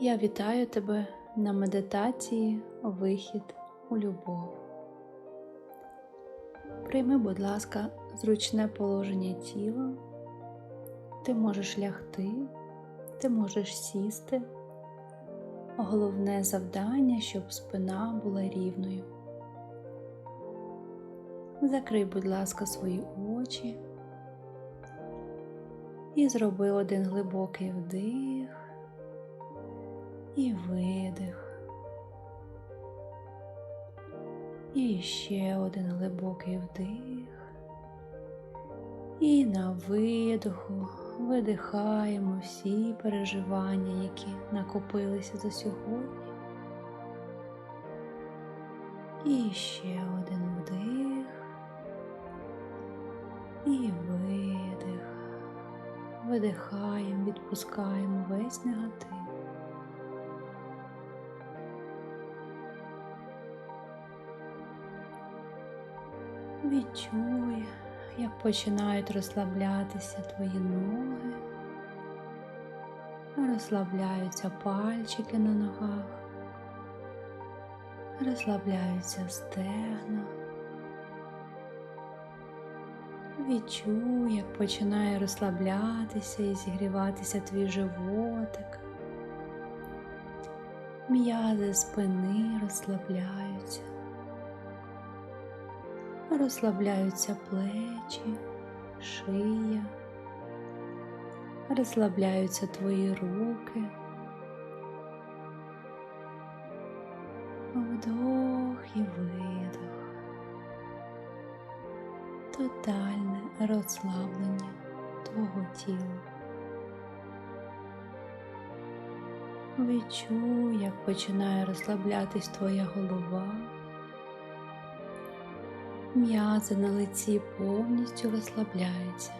Я вітаю тебе на медитації Вихід у любов. Прийми, будь ласка, зручне положення тіла. Ти можеш лягти, ти можеш сісти. Головне завдання, щоб спина була рівною. Закрий, будь ласка, свої очі і зроби один глибокий вдих і видих. І ще один глибокий вдих. І на видоху видихаємо всі переживання, які накопилися за сьогодні. І ще один вдих і видих. Видихаємо, відпускаємо весь негатив. Відчуй, як починають розслаблятися твої ноги, розслабляються пальчики на ногах, розслабляються стегна. Відчуй, як починає розслаблятися і зігріватися твій животик. М'язи спини розслабляються розслабляються плечі, шия, розслабляються твої руки. Вдох і видох. Тотальне розслаблення твого тіла. Відчуй, як починає розслаблятись твоя голова. М'язи на лиці повністю розслабляються.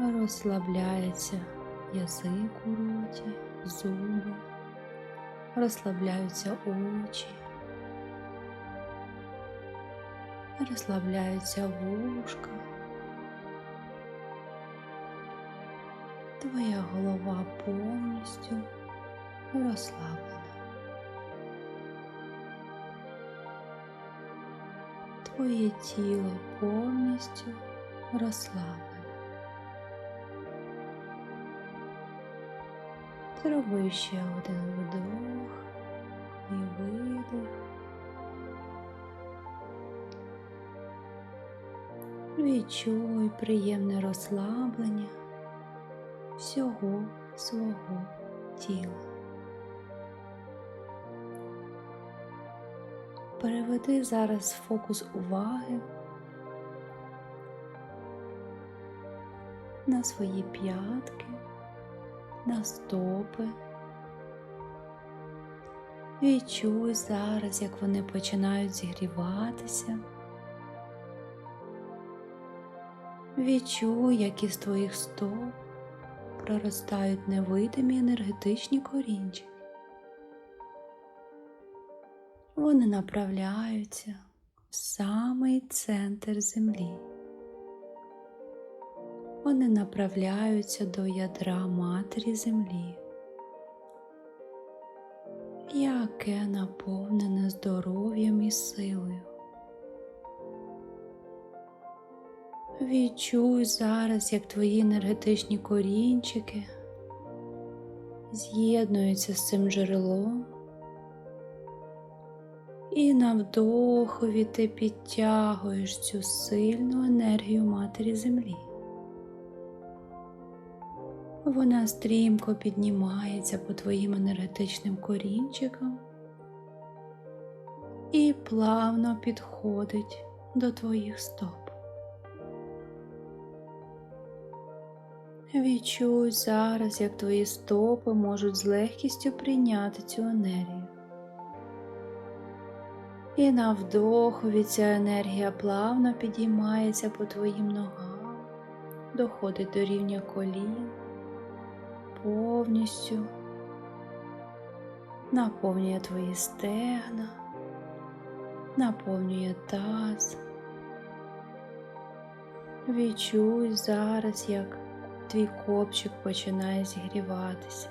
Розслабляється язик у роті, зуби, розслабляються очі, розслабляються вушка. Твоя голова повністю розслаблена. Твоє тіло повністю розслаблене. Зроби ще один вдох і видих. Відчуй приємне розслаблення всього свого тіла. Переведи зараз фокус уваги на свої п'ятки, на стопи. Відчуй зараз, як вони починають зігріватися. Відчуй, як із твоїх стоп проростають невидимі енергетичні корінчики. Вони направляються в самий центр землі. Вони направляються до ядра матері землі, яке наповнене здоров'ям і силою. Відчуй зараз, як твої енергетичні корінчики з'єднуються з цим джерелом. І на вдохові ти підтягуєш цю сильну енергію Матері Землі. Вона стрімко піднімається по твоїм енергетичним корінчикам і плавно підходить до твоїх стоп. Відчуй зараз, як твої стопи можуть з легкістю прийняти цю енергію. І на вдохові ця енергія плавно підіймається по твоїм ногам, доходить до рівня колін, повністю наповнює твої стегна, наповнює таз. Відчуй зараз, як твій копчик починає зігріватися.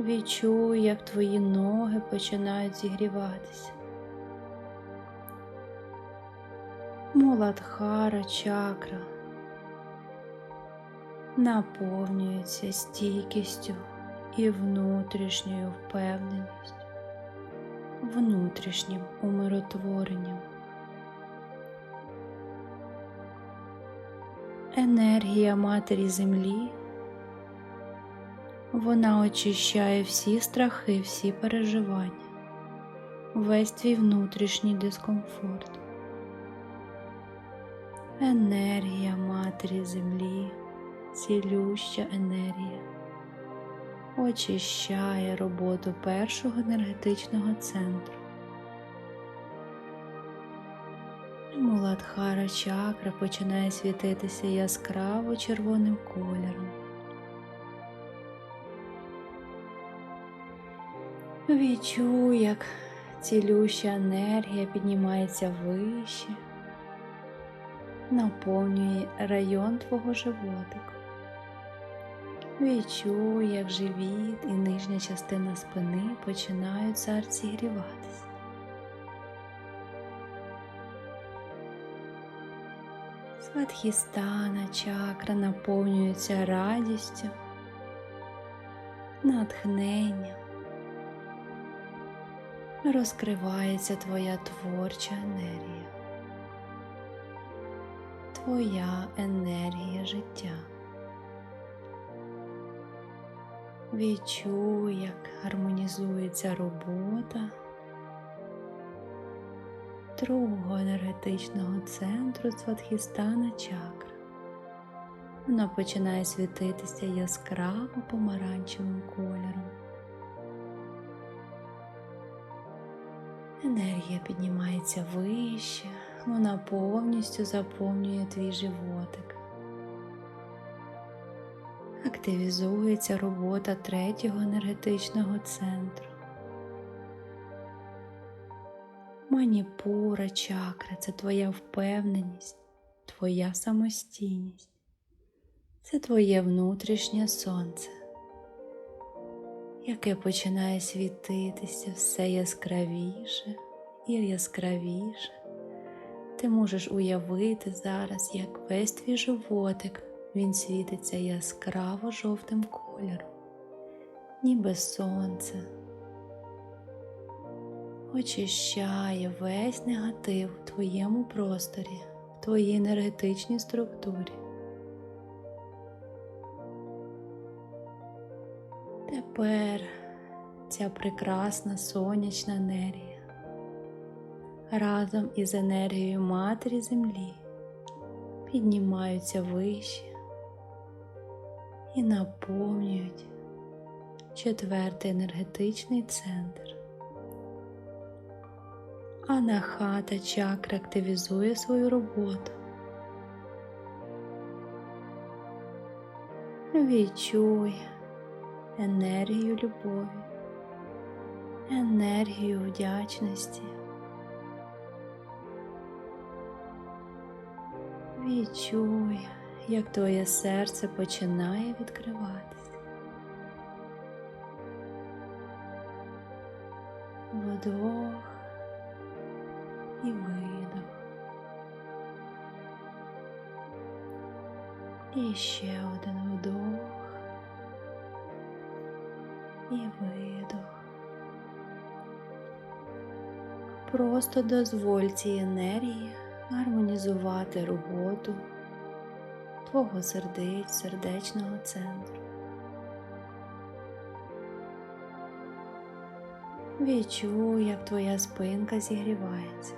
Відчуй, як твої ноги починають зігріватися. Муладхара чакра наповнюється стійкістю і внутрішньою впевненістю, внутрішнім умиротворенням. Енергія Матері Землі. Вона очищає всі страхи, всі переживання, весь твій внутрішній дискомфорт. Енергія Матері Землі, цілюща енергія, очищає роботу першого енергетичного центру. Муладхара чакра починає світитися яскраво червоним кольором. Відчуй, як цілюща енергія піднімається вище, наповнює район твого животика. Відчуй, як живіт і нижня частина спини починають зараз зігріватися. Сватхістана чакра наповнюється радістю, натхненням. Розкривається твоя творча енергія, твоя енергія життя. Відчуй, як гармонізується робота другого енергетичного центру Сватхістана чакра. Вона починає світитися яскраво помаранчевим кольором. Енергія піднімається вище, вона повністю заповнює твій животик. Активізується робота третього енергетичного центру. Маніпура чакра це твоя впевненість, твоя самостійність, це твоє внутрішнє сонце, яке починає світитися все яскравіше і яскравіше. Ти можеш уявити зараз, як весь твій животик він світиться яскраво жовтим кольором, ніби сонце очищає весь негатив в твоєму просторі, в твоїй енергетичній структурі. Тепер ця прекрасна сонячна енергія разом із енергією Матері Землі піднімаються вище і наповнюють четвертий енергетичний центр. Анахата чакра активізує свою роботу. Відчуй енергію любові, енергію вдячності. Відчуй, як твоє серце починає відкриватися. Вдох і видох. І ще один вдох і видох. Просто дозволь цій енергії гармонізувати роботу твого сердець, сердечного центру. Відчуй, як твоя спинка зігрівається,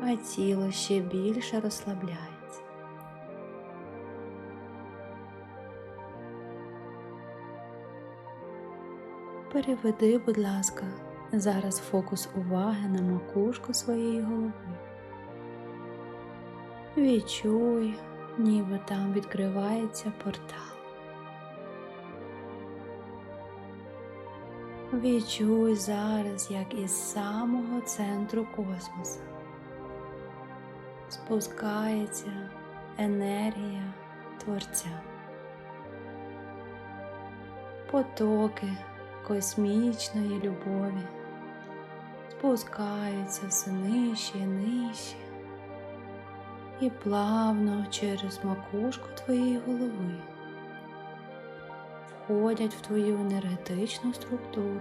а тіло ще більше розслабляється. Переведи, будь ласка, зараз фокус уваги на макушку своєї голови. Відчуй, ніби там відкривається портал. Відчуй зараз, як із самого центру космоса спускається енергія Творця. потоки космічної любові. Спускаються все нижче і нижче. І плавно через макушку твоєї голови входять в твою енергетичну структуру,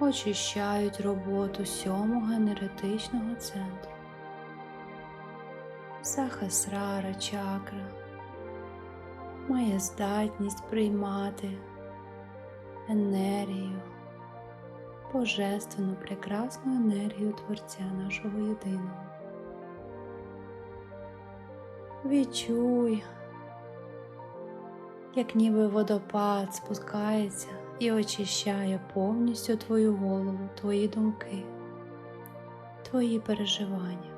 очищають роботу сьомого енергетичного центру, Сахасрара чакра. Має здатність приймати енергію, божественну прекрасну енергію Творця нашого єдиного. Відчуй, як ніби водопад спускається і очищає повністю твою голову, твої думки, твої переживання.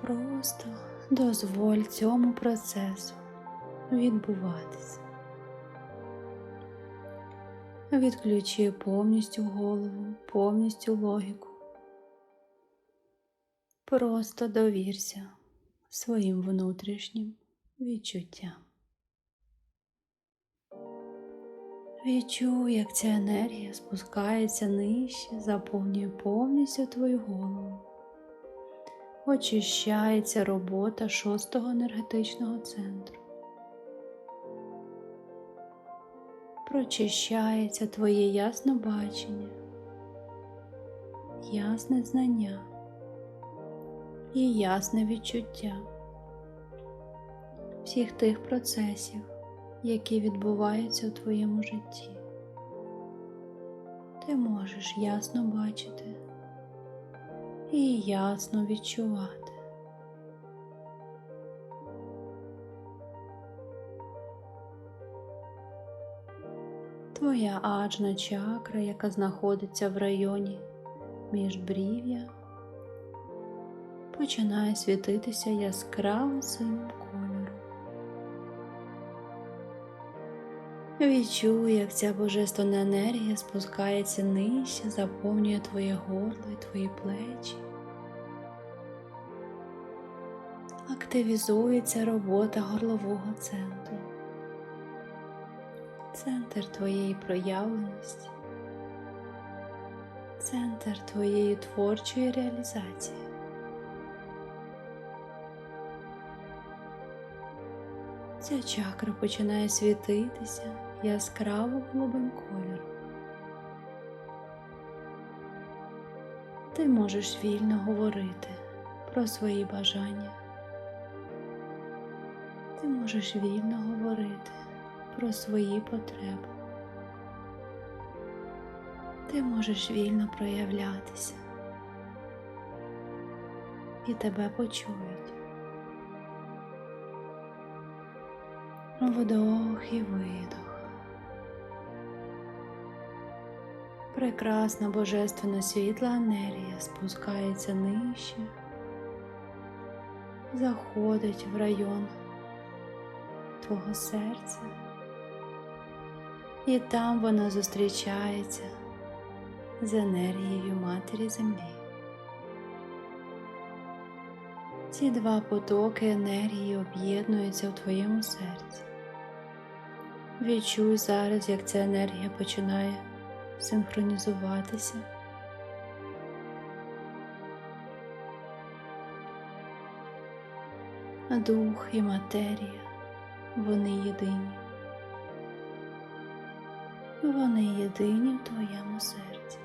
Просто дозволь цьому процесу відбуватися. Відключи повністю голову, повністю логіку. Просто довірся своїм внутрішнім відчуттям. Відчуй, як ця енергія спускається нижче, заповнює повністю твою голову. Очищається робота шостого енергетичного центру. Прочищається твоє ясне бачення, ясне знання і ясне відчуття всіх тих процесів, які відбуваються у твоєму житті. Ти можеш ясно бачити і ясно відчувати. Твоя аджна чакра, яка знаходиться в районі міжбрів'я, починає світитися яскравим синім Відчуй, як ця божественна енергія спускається нижче, заповнює твоє горло і твої плечі. Активізується робота горлового центру, центр твоєї проявленості, центр твоєї творчої реалізації. Ця чакра починає світитися яскраво голубим кольором. Ти можеш вільно говорити про свої бажання. Ти можеш вільно говорити про свої потреби. Ти можеш вільно проявлятися і тебе почують. Вдох і видох. Прекрасна божественна світла енергія спускається нижче, заходить в район твого серця, і там вона зустрічається з енергією Матері Землі. Ці два потоки енергії об'єднуються в твоєму серці. Відчуй зараз, як ця енергія починає синхронізуватися. Дух і матерія, вони єдині. Вони єдині в твоєму серці.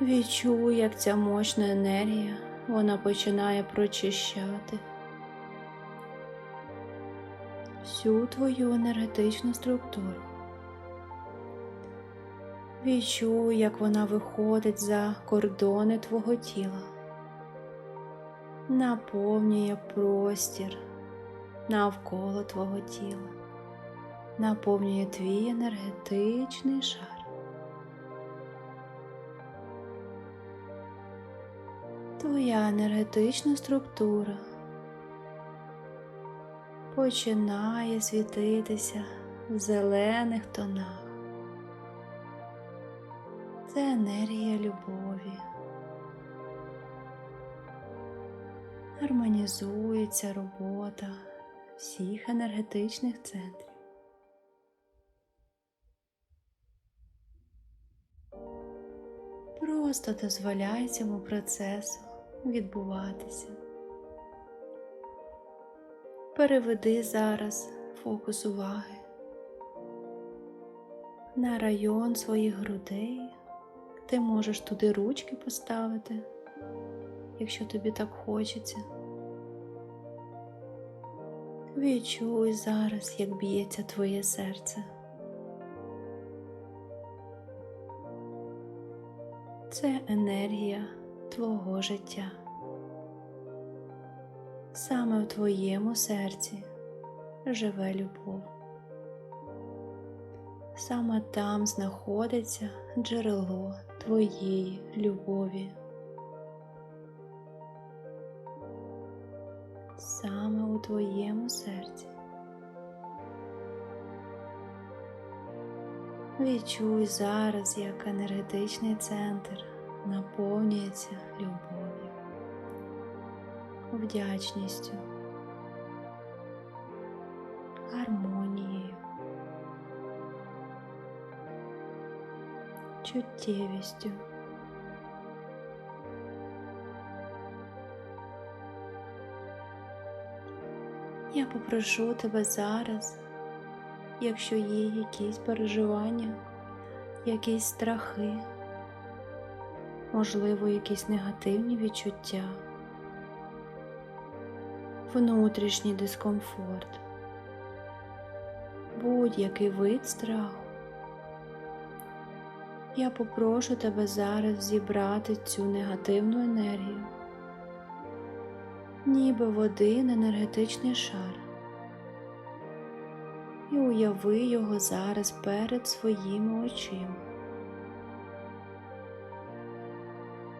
Відчуй, як ця мощна енергія вона починає прочищати всю твою енергетичну структуру. Відчуй, як вона виходить за кордони твого тіла, наповнює простір навколо твого тіла, наповнює твій енергетичний шар. Твоя енергетична структура починає світитися в зелених тонах. Це енергія любові, гармонізується робота всіх енергетичних центрів. Просто дозволяй цьому процесу відбуватися. Переведи зараз фокус уваги на район своїх грудей. Ти можеш туди ручки поставити, якщо тобі так хочеться. Відчуй зараз, як б'ється твоє серце. Це енергія твого життя. Саме в твоєму серці живе любов. Саме там знаходиться джерело твоєї любові. Саме у твоєму серці. Відчуй зараз, як енергетичний центр наповнюється любов'ю, вдячністю, чуттєвістю. Я попрошу тебе зараз, якщо є якісь переживання, якісь страхи, можливо, якісь негативні відчуття, внутрішній дискомфорт, будь-який вид страху. Я попрошу тебе зараз зібрати цю негативну енергію, ніби в один енергетичний шар, і уяви його зараз перед своїми очима.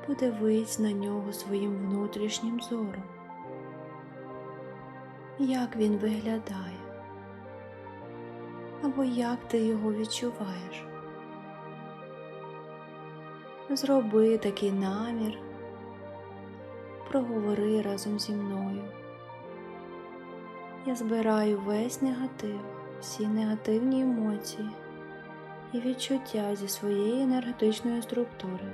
Подивись на нього своїм внутрішнім зором, як він виглядає, або як ти його відчуваєш. Зроби такий намір, проговори разом зі мною. Я збираю весь негатив, всі негативні емоції і відчуття зі своєї енергетичної структури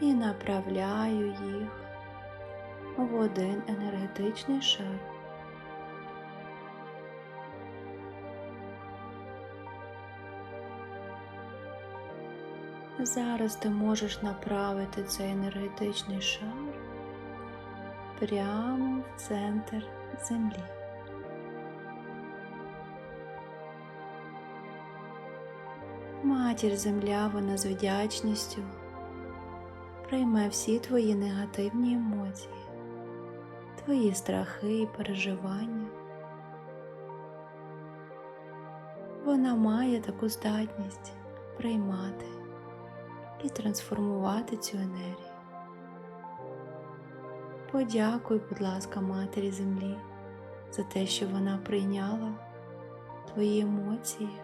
і направляю їх в один енергетичний шар. Зараз ти можеш направити цей енергетичний шар прямо в центр землі. Матір земля, вона з вдячністю прийме всі твої негативні емоції, твої страхи і переживання. Вона має таку здатність приймати і трансформувати цю енергію. Подякуй, будь ласка, Матері Землі за те, що вона прийняла твої емоції.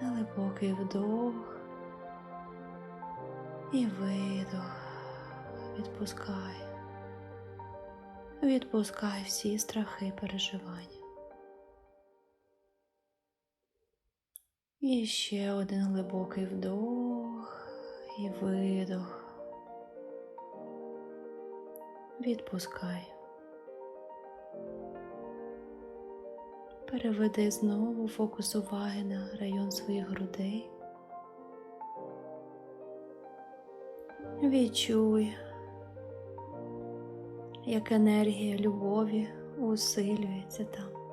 Глибокий вдох і видох. Відпускай. Відпускай всі страхи переживання. І ще один глибокий вдох і видох. Відпускай. Переведи знову фокус уваги на район своїх грудей. Відчуй, як енергія любові усилюється там.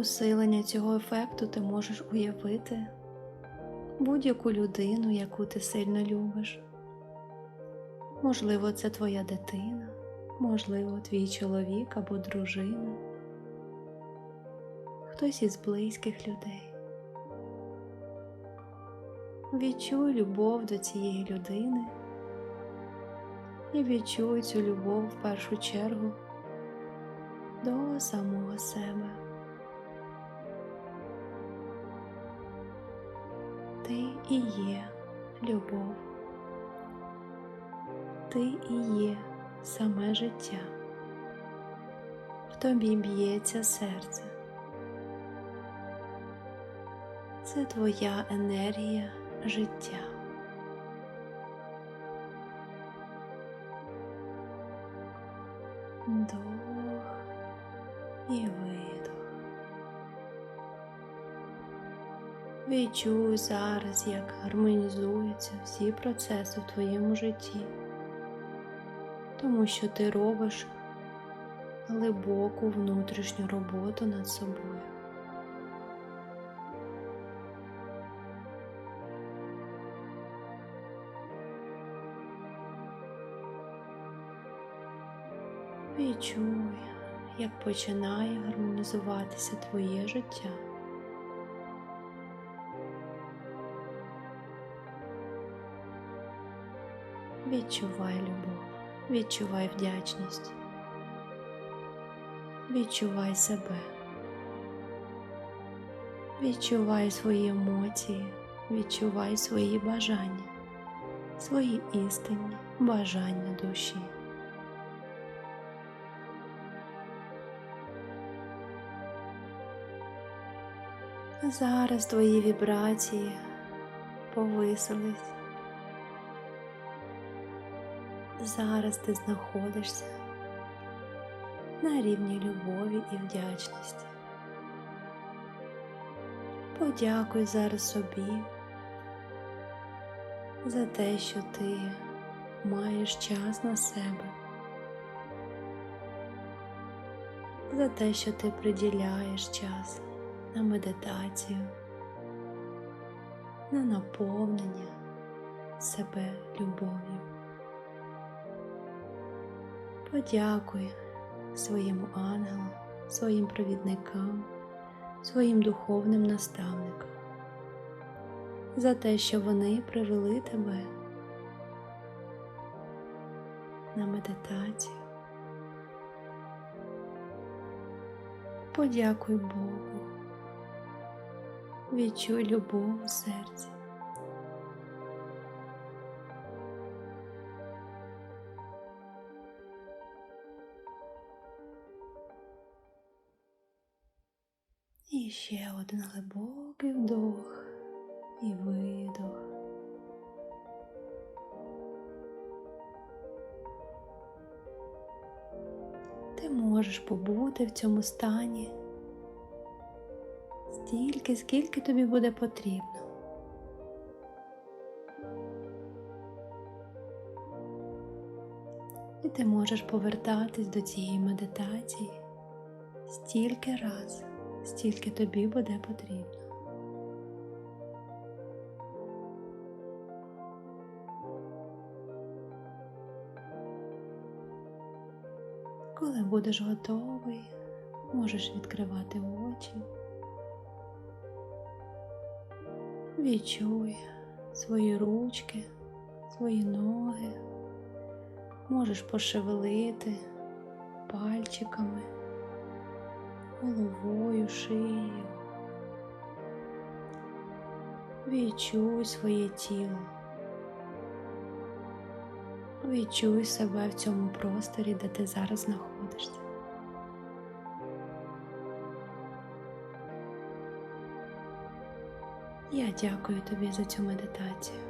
Усилення цього ефекту ти можеш уявити будь-яку людину, яку ти сильно любиш. Можливо, це твоя дитина, можливо, твій чоловік або дружина, хтось із близьких людей. Відчуй любов до цієї людини і відчуй цю любов в першу чергу до самого себе. Ти і є любов. Ти і є саме життя. В тобі б'ється серце. Це твоя енергія життя. Вдох і видох. Відчуй зараз, як гармонізуються всі процеси в твоєму житті, тому що ти робиш глибоку внутрішню роботу над собою. Відчуй, як починає гармонізуватися твоє життя. Відчувай любов, відчувай вдячність, відчувай себе, відчувай свої емоції, відчувай свої бажання, свої істинні бажання душі. Зараз твої вібрації повисились. Зараз ти знаходишся на рівні любові і вдячності. Подякуй зараз собі за те, що ти маєш час на себе, за те, що ти приділяєш час на медитацію, на наповнення себе любов'ю. Подякуй своєму ангелу, своїм провідникам, своїм духовним наставникам за те, що вони привели тебе на медитацію. Подякуй Богу, відчуй любов у серці. Ще один глибокий вдох і видох. Ти можеш побути в цьому стані стільки, скільки тобі буде потрібно. І ти можеш повертатись до цієї медитації стільки раз, стільки тобі буде потрібно. Коли будеш готовий, можеш відкривати очі. Відчуй свої ручки, свої ноги, можеш пошевелити пальчиками, головою, шиєю. Відчуй своє тіло. Відчуй себе в цьому просторі, де ти зараз знаходишся. Я дякую тобі за цю медитацію.